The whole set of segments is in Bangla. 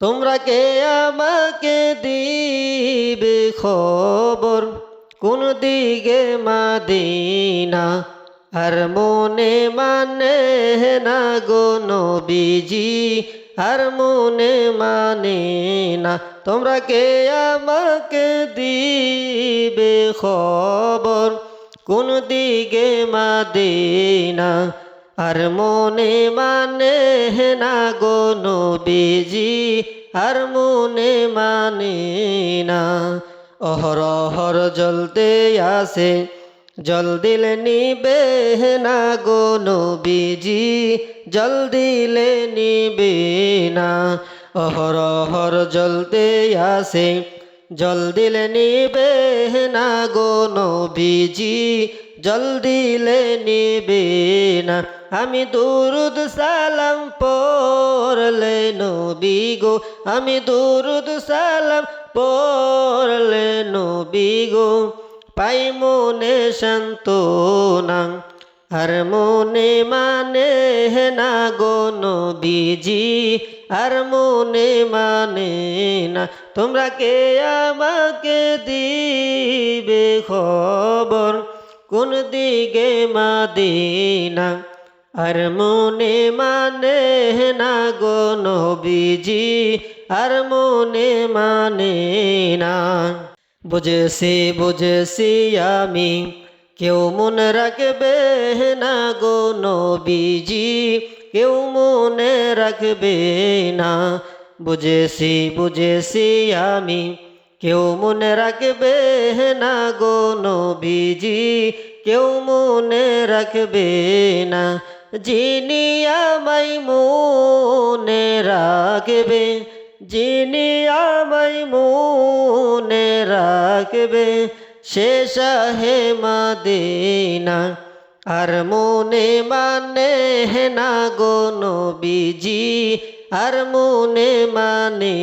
তোমরা কে আমাকে দিবে খবর? কোন দিকে মাদিনা? আর মনে মানে না গো নবীজি? আর মনে মানে না। তোমরা কে আমাকে দিবে খবর? কোন দিকে মাদিনা? আর মনে মানে না গো নবীজি, আর মনে মানে না। অহরহর জ্বলতে আসে, জল দিলে নিবে না গো নবীজি, জল দিলে নিবে না। অহরহর জ্বলতে আসে, জল দিলে নিবে না গো নবীজি জল দিলে নিবে না। আমি দুরুদ সালাম পড়লে নবী গো। আমি দুরুদ সালাম পড়লে নবী গো। পাই মনে শান্ত না, আর মনে মানে না গো নবীজি। আর মনে মানে না, তোমরা কে আমাকে দিবে খবর? কোন দিকে মাদিনা? আর মনে মানে না গো নবীজি, আর মনে মানে না। বুঝেছি বুঝেছি আমি, কেউ মনে রাখবে না গো নবীজি, কেউ মনে রাখবে না। বুঝেছি বুঝেছি আমি, কেউ মনে রাখবে না গো নবীজি কেউ মনে রাখবে না, যিনি আমায় মনে রাখবে, যিনি আমায় মনে রাখবে, সে শাহে মাদিনা, আর মনে মানে না গো নবীজি, আর মনে মানে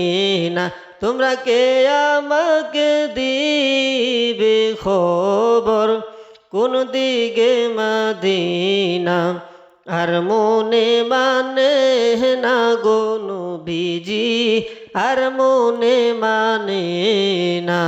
না, তোমরা কে আমাকে দিবে খবর? কোন দিকে মাদিনা? আর মনে মানে না গো নবীজি আর মনে মানে না।